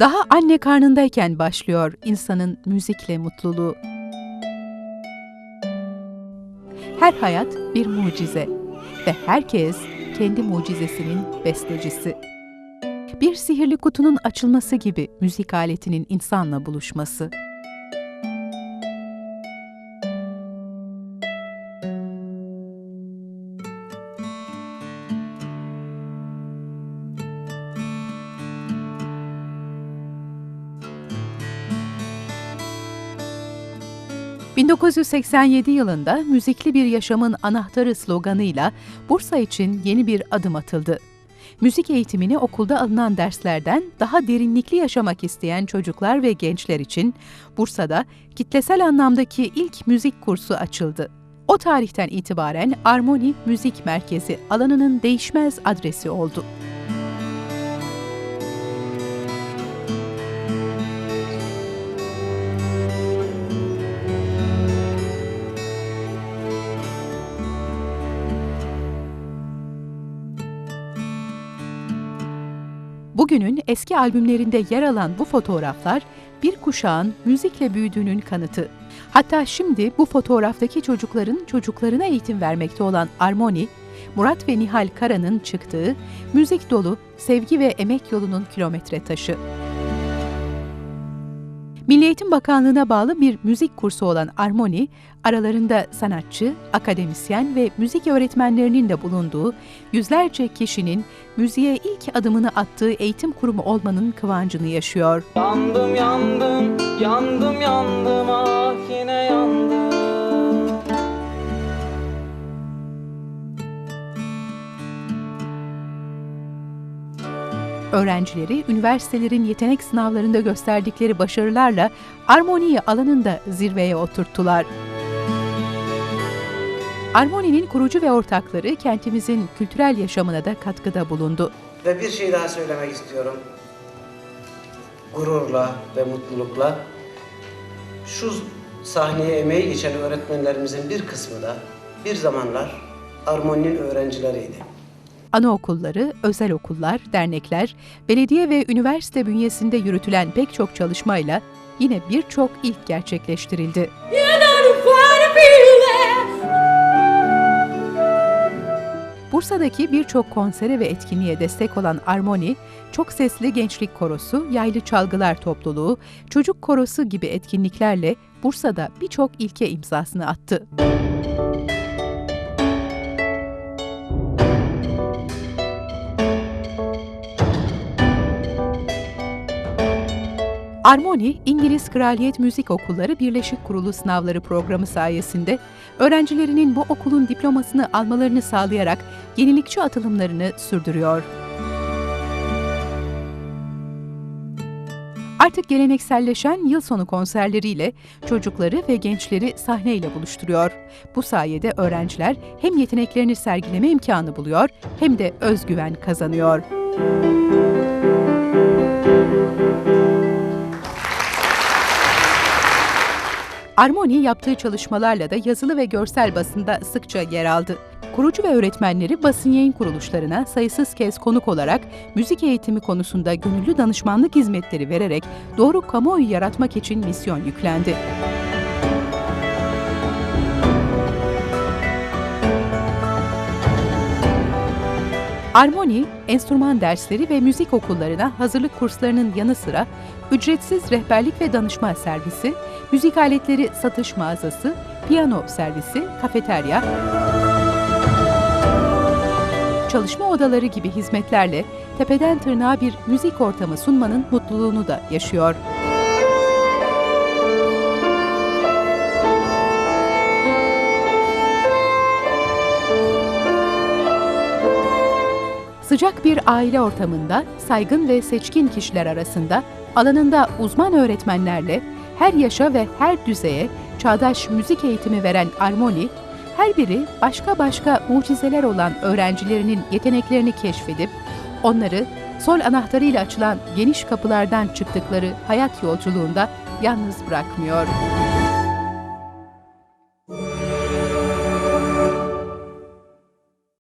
Daha anne karnındayken başlıyor insanın müzikle mutluluğu. Her hayat bir mucize ve herkes kendi mucizesinin bestecisi. Bir sihirli kutunun açılması gibi müzik aletinin insanla buluşması. ...1987 yılında müzikli bir yaşamın anahtarı sloganıyla Bursa için yeni bir adım atıldı. Müzik eğitimini okulda alınan derslerden daha derinlikli yaşamak isteyen çocuklar ve gençler için Bursa'da kitlesel anlamdaki ilk müzik kursu açıldı. O tarihten itibaren Armoni Müzik Merkezi alanının değişmez adresi oldu. Bugünün eski albümlerinde yer alan bu fotoğraflar bir kuşağın müzikle büyüdüğünün kanıtı. Hatta şimdi bu fotoğraftaki çocukların çocuklarına eğitim vermekte olan Armoni, Murat ve Nihal Kara'nın çıktığı müzik dolu sevgi ve emek yolunun kilometre taşı. Milli Eğitim Bakanlığı'na bağlı bir müzik kursu olan Armoni, aralarında sanatçı, akademisyen ve müzik öğretmenlerinin de bulunduğu yüzlerce kişinin müziğe ilk adımını attığı eğitim kurumu olmanın kıvancını yaşıyor. Yandım yandım, yandım yandım Öğrencileri üniversitelerin yetenek sınavlarında gösterdikleri başarılarla armoniyi alanında zirveye oturttular. Armoni'nin kurucu ve ortakları kentimizin kültürel yaşamına da katkıda bulundu. Ve bir şey daha söylemek istiyorum. Gururla ve mutlulukla şu sahneye emeği geçen öğretmenlerimizin bir kısmı da bir zamanlar Armoni'nin öğrencileriydi. Anaokulları, özel okullar, dernekler, belediye ve üniversite bünyesinde yürütülen pek çok çalışmayla yine birçok ilk gerçekleştirildi. Bursa'daki birçok konsere ve etkinliğe destek olan Armoni, çok sesli gençlik korosu, yaylı çalgılar topluluğu, çocuk korosu gibi etkinliklerle Bursa'da birçok ilke imzasını attı. Armoni, İngiliz Kraliyet Müzik Okulları Birleşik Kurulu sınavları programı sayesinde öğrencilerinin bu okulun diplomasını almalarını sağlayarak yenilikçi atılımlarını sürdürüyor. Artık gelenekselleşen yıl sonu konserleriyle çocukları ve gençleri sahneyle buluşturuyor. Bu sayede öğrenciler hem yeteneklerini sergileme imkanı buluyor hem de özgüven kazanıyor. Armoni yaptığı çalışmalarla da yazılı ve görsel basında sıkça yer aldı. Kurucu ve öğretmenleri basın yayın kuruluşlarına sayısız kez konuk olarak müzik eğitimi konusunda gönüllü danışmanlık hizmetleri vererek doğru kamuoyu yaratmak için misyon yüklendi. Armoni, enstrüman dersleri ve müzik okullarına hazırlık kurslarının yanı sıra ücretsiz rehberlik ve danışma servisi, müzik aletleri satış mağazası, piyano servisi, kafeterya, çalışma odaları gibi hizmetlerle tepeden tırnağa bir müzik ortamı sunmanın mutluluğunu da yaşıyor. Sıcak bir aile ortamında saygın ve seçkin kişiler arasında alanında uzman öğretmenlerle her yaşa ve her düzeye çağdaş müzik eğitimi veren Armoni, her biri başka başka mucizeler olan öğrencilerinin yeteneklerini keşfedip onları sol anahtarıyla açılan geniş kapılardan çıktıkları hayat yolculuğunda yalnız bırakmıyor.